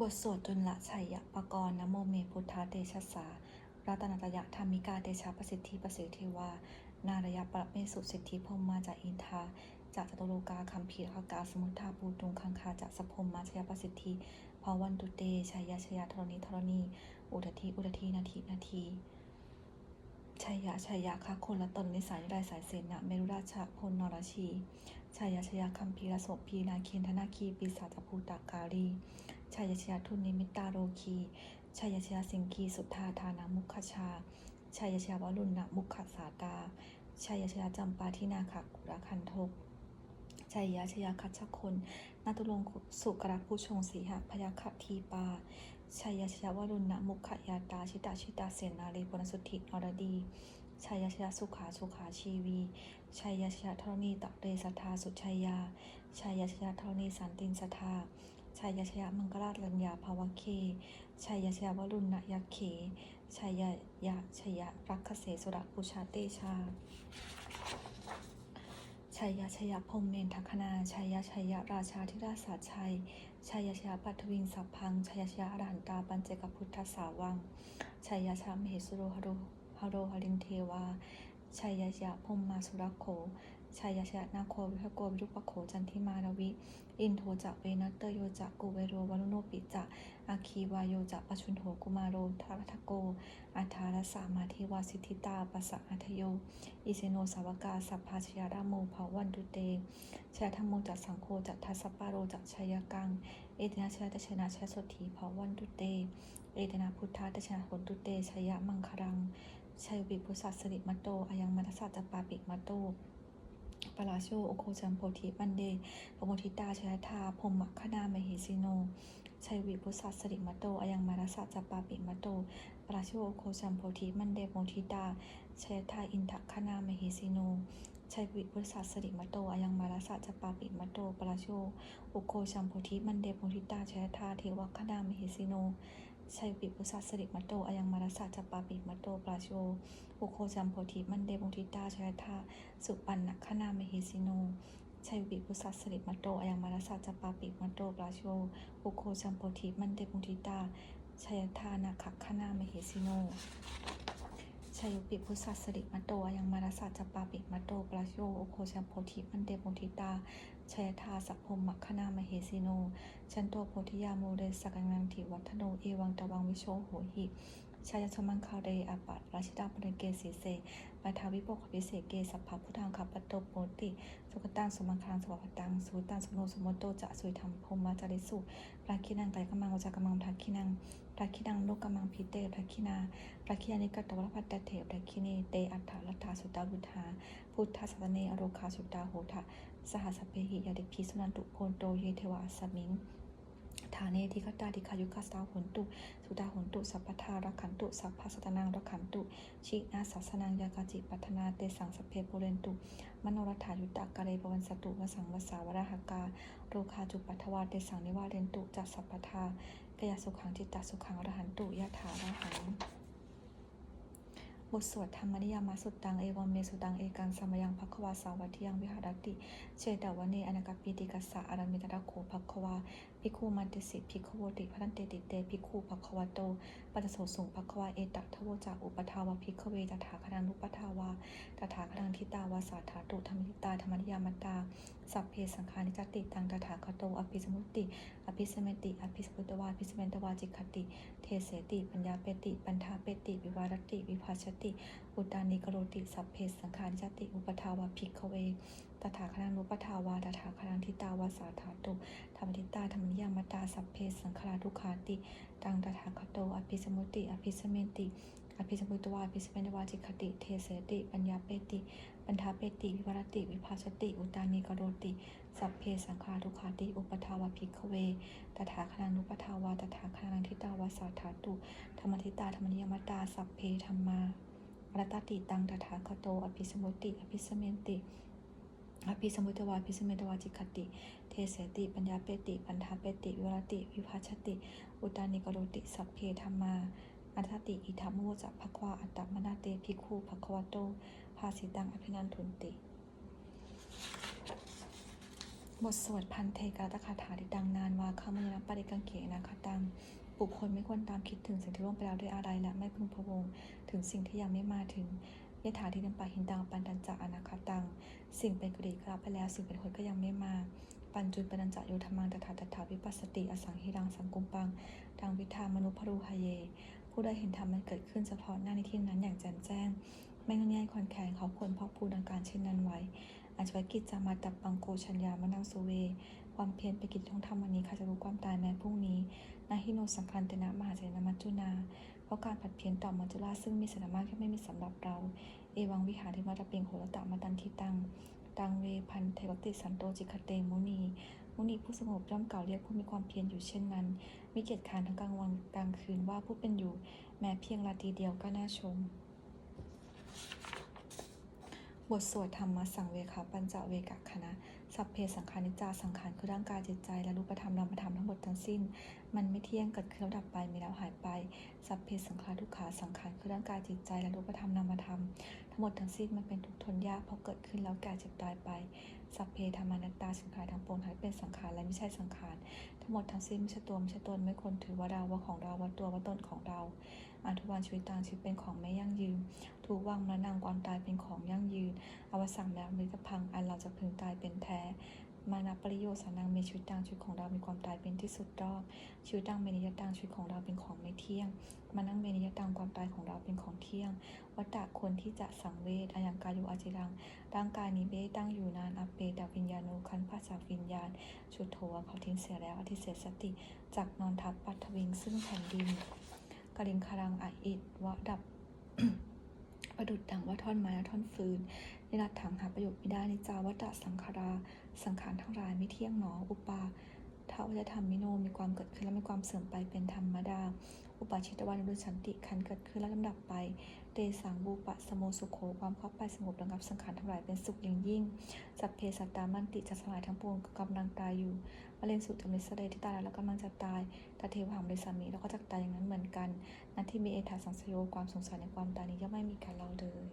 บทสวดจุลชัยยะปกรณ์นโมเมพุทธาเตชะสารัตนตยะธรรมิกาเตชะประสิทธิประสิทธิวานารยะปรเมสุสิทธิพรมมาจากอินทาจากจตุโลกาคัมภีร์ขากาสมุทธาปูตุงคังคาจากสพมมาชยประสิทธิภาวันตุเตชัยยะชยธรณีธรณี อุทธีอุทธีนาทีนาทีชัยยะชัยยะคะคนละตนนิสัยได้สายเสนะเมรุราชพลนรชีชัยยะชัยยะคัมภีรสพีนาเคนธนาคีปีศาจภูตากาลี ชัยชยทุนนิมิตาโรคี ชัยชยสิงคีสุทธาทานามุขชา ชัยชัยยะวรุณนมุขสาตาชัยชยจำปาทินาคกุระคันทกชัยยชยยะคัชคนนาตุลงสุกระผู้ชงสีหะพยาคทีปา ชัยชยาวรุณนมุขยาตาชิตาชิตาเสนาลีปนสุทธินรดีชัยชยสุขาสุขาชีวี ชัยชยธรณีตะเรสทาสุชัยยา ชัยชยธรณีสันตินสทา ชัยยะชยมังกราชลัญญาภาวะเค ชัยยะชยวรุณนะยักเข ชัยยะยะชยรักขเสสุระปุชาเตชา ชัยยะชยพมเมนทัคคณาชัยยะชยะราชาธิราชาชัย ชัยยะชยปัทวิงสัพพัง ชัยยะชยอรหันตาปัญเจกพุทธสาวัง ชัยยะชะมเหสุโรหโรหโรหรินเทวา ชัยยะชยพมมาสุรโข ชัยชยนาโควิหโกวิรุปโขจันทิมารวิ อินโทจะเวนัตเตโยจะกุเวโรวรุโนปิจะอาคีวายโยจะปชุนโถกุมารโรทารัทโกอัฐารสามาธิวาสิทธิตาปัสสะอัทโย อิเซโนสาวกาสัพพาชยาราโมภาวันตุเตชยธรรมโมจักสังโฆจักทัสปาโรจักชยกัง เอตินาชยตชนะชยสถีภาวันตุเต เอตินาพุทธาตชนะผลตุเตชยมังครังชัยวิพุสัสสริมโตอายังมัทสัจจปาปิมโต ปราโชโอโคจัมโพธิปันเดปโมทิตาชยธาพรหมคณามหิสิโน ชัยวิพุสัสสริมโตอายังมัทสัจจปาปิมโตปราโชโอโคจัมโพธิมันเดปโมทิตาชยธาอินทคณามหิสิโนชัยวิพุทธสริมโตอายังมาราสะจปาปิมโตปราโชอุโคชัมโพธิมันเดโพธิตาชยธาเทวคณามหิสิโนชัยวิพุทธสริมโตอายังมาราสะจปาปิมโตปราโชอุโคชัมโพธิมันเดโพธิตาชยธาสุปันนคณามหิสิโนชัยวิพุทธสริมโตอยังมาราสะจปาปิมโตปราโชอุโคชัมโพธิมันเดโพธิตาชยธานาคคณามหิสิโนชัยปิพุทธสริมโตอายังมาราสาจปาปิมโตปราโชโอโคชัมโพธิมันเดโพธิตาชัยธาสัพพมมัคคณามเหสิโน ชันโตโพธิยาโมเรสกังนังถิวัฒโน เอวังตะวังวิโชโหหิ ชายชมังคาเรอาปัตราชิตาปริเกสีเสปัทาวิโปกวิเศษเกสัพพพุทธังคัปปโตโปติ สุขตังสมังคลังสวัพตังสุตังสุโนสมุตโตจะสุยธรรมพมาจาริสุปราคินังไตรกมังวจากมังทักขินังพระคินังโลกมังพิเตพระคินาพระคิยานิกตวรพัตตเถพระคินีเตอัฏฐาลัทธาสุตตาบุทธาพุทธสัตเนอโรคาสุตตาโหทะสหัสเพหิยาดิพีสุนันตุโพนโตเยเทวะอัสสมิง ฐาเนทิคตาทิคายุคัสตาหุนตุ สุตาหุนตุ สัพพทารักขันตุ สัพพสตนังรักขันตุ ชินาสัสนังยากาจิปัทนาเตสังสเพปุเรนตุ มโนรัฐายุตตากะเรปวันสตุวสังวสาวรหกา โรคาจุปัทวาเตสังนิวาเรนตุจัสสัพพทากายสุขังจิตตสุขังอรหันตุยะถาระหังบทสวดธรรมนิยามาสุตตัง เอวมเมสุตัง เอกังสมยังภควาสาวัติยังวิหารติ เชตาวเนอนาคปิติกัสสะอารามิตระโขภควา ภิกขุมันติสิภิกขโวติพันเตติเตภิกขุภควโต ปัจโสสุงภควาเอตัทโวจากอุปทาวาภิกขเวตถาคณานุปทาวาตถาคณังทิตาวาสาธาตุธรรมิตาธรรมนิยามตา สัพเพสังขานิจติตังตถาคโต อภิสมุตติอภิสเมติ อภิสมุตตวาอภิสเมตวาจิคติ เทเสติ ปัญญาเปติ ปัญทาเปติ วิวารติ วิภาชติ อุตานิกโรติ สัพเพสังขานิจติ อุปทาวาภิกขเว ตถาคณานุปทาวาตถาคณังทิตาวาสาธาตุธรรมทิตาธรรมนิยามตาสัพเพสังขารทุขาติตังตถาคโต อภิสมุตติอภิสเมติ อภิสมุตตวาอภิสเมตวาจิคติ เทเสติ ปัญญาเปติ ปัญทาเปติ วิวรติ วิภาชติ อุตานิกโรติ สัพเพสังขารุขาติ อุปทาวาภิกขเว ตถาคณานุปทาวาตถาคณังทิตาวาสาธาตุธรรมทิตาธรรมนิยมตาสัพเพธรรมารัตติตังตถาคโต อภิสมุตติอภิสเมติ อภิสมุตตวาอภิสเมตวาจิคติ เทเสติ ปัญญาเปติปัญทาเปติ วิรติ วิภาชติ อุตานิกโรติ สัพเพธรรมาอัตติ อิทัมโมจะภควาอัตตมนาเตภิกขุภควโต ภาสิตัง อภินันทุนติ บทสวดพันเทกาตคาถาที่ดังนานวาคามยนปริกังเกนาคตัง บุคคลไม่ควรตามคิดถึงสิ่งที่ล่วงไปแล้วด้วยอะไรและไม่พึงพะวง ถึงสิ่งที่ยังไม่มาถึง ยถาที่นันปะหินตังปันดันจะอนาคตัง สิ่งเป็นกรีกรับไปแล้ว สิ่งเป็นคนก็ยังไม่มา ปันจุนปันดันจะโยธรรมังตถาตถาวิปัสสติอสังหิรังสังกุมปังดังวิธามนุพรูหเย ผู้ได้เห็นธรรมมันเกิดขึ้นเฉพาะหน้าในที่นั้นอย่างแจ่มแจ้ง ไม่งอนแง่คอนแขนเขาควรเพาะพูดังการเช่นนั้นไว้อาจจะกิจจามาตับปังโกชัญญามนังสุเว ความเพียรไปกิจท่องทำวันนี้ใครจะรู้ความตายแม้พรุ่งนี้ นาฮิโนสังคันเตนะมหาเจนะมัจจุนา ราะการผัดเพี้ยนต่อมัจจุราชซึ่งมีสนามากที่ไม่มีสำหรับเรา เอวังวิหารที่มาตะเปียงโหรตะมาตันทิตัง ตังเวพันเทวติสันโตจิคเตมุนี มุนีผู้สงบย่อมกล่าวเรียกผู้มีความเพียรอยู่เช่นนั้นมีเกียรติคานทั้งกลางวันกลางคืนว่าผู้เป็นอยู่ แม้เพียงราตรีเดียวก็น่าชม บทสวดธรรมสังเวคาปัญจเวกคณะ สัพเพสังขารนิจจาสังขารคือร่างกายจิตใจ และรูปธรรมนามธรรมทั้งหมดทั้งสิ้น มันไม่เที่ยงเกิดขึ้นแล้วดับไปมีแล้วหายไปสัพเพสังขารทุกขาสังขารคือร่างกายจิตใจ และรูปธรรมนามธรรม ทั้งหมดทั้งสิ้นมันเป็นทุกทนยากเพราะเกิดขึ้นแล้วแก่เจ็บตายไป สัพเพธรรมานัตตาสังขารทั้งปวงทั้งเป็นสังขารและไม่ใช่สังขาร ทั้งหมดทั้งสิ้นไม่ใช่ตัวไม่ใช่ตนไม่ควรถือว่าเราว่าของเราว่าตัวว่าตนของเราอาทุวันชีวิตต่างชีวิตเป็นของไม่ยั่งยืน ถูกวางมรณะความตายเป็นของยั่งยืน อวสานแล้วมิตรพังอันเราจะพึงตายเป็นแท้ มานาปริโยสานังเมชีวิตต่างชีวิตของเรามีความตายเป็นที่สุดรอบชีวิตต่างเมนิยต่างชีวิตของเราเป็นของไม่เที่ยง มานั่งเมนิยต่างความตายของเราเป็นของเที่ยง วัตตะควรที่จะสังเวชอายังกายุอาจิรังร่างกายนี้เบ้ตั้งอยู่นานอเปตวิญญาณุคันภาษาวิญญาณ ชุดโถเขาทิ้งเสียแล้วอธิเสสสติจากนอนทับปัทวิงซึ่งแผ่นดินกลิงคารังออิดวะดับ ประดุดดังว่าท่อนไม้และท่อนฟืนนิรัดถังหาประโยชน์ไม่ได้นิจาวัตสังขารา สังขารทั้งหลายไม่เที่ยงหนออุปาทวธรรมมิโนมีความเกิดขึ้นและมีความเสื่อมไปเป็นธรรมดา อุปาชิตวันดุสันติขันเกิดขึ้นและลำดับไป เตสังบูปะสโมสุโขความเข้าไปสงบระงับสังขารทั้งหลายเป็นสุขยิ่งยิ่ง สัพเพสัตตามันติจะสลายทั้งปวงกำลังตายอยู่มะเร็งสุดจำลิสเดที่ตายแล้วกำลังจะตายตาเทวหังเลสามีแล้วก็จะตายอย่างนั้นเหมือนกันนาที่มีเอธาสังสโยความสงสารในความตายนี้ย่อมไม่มีการเล่าเลย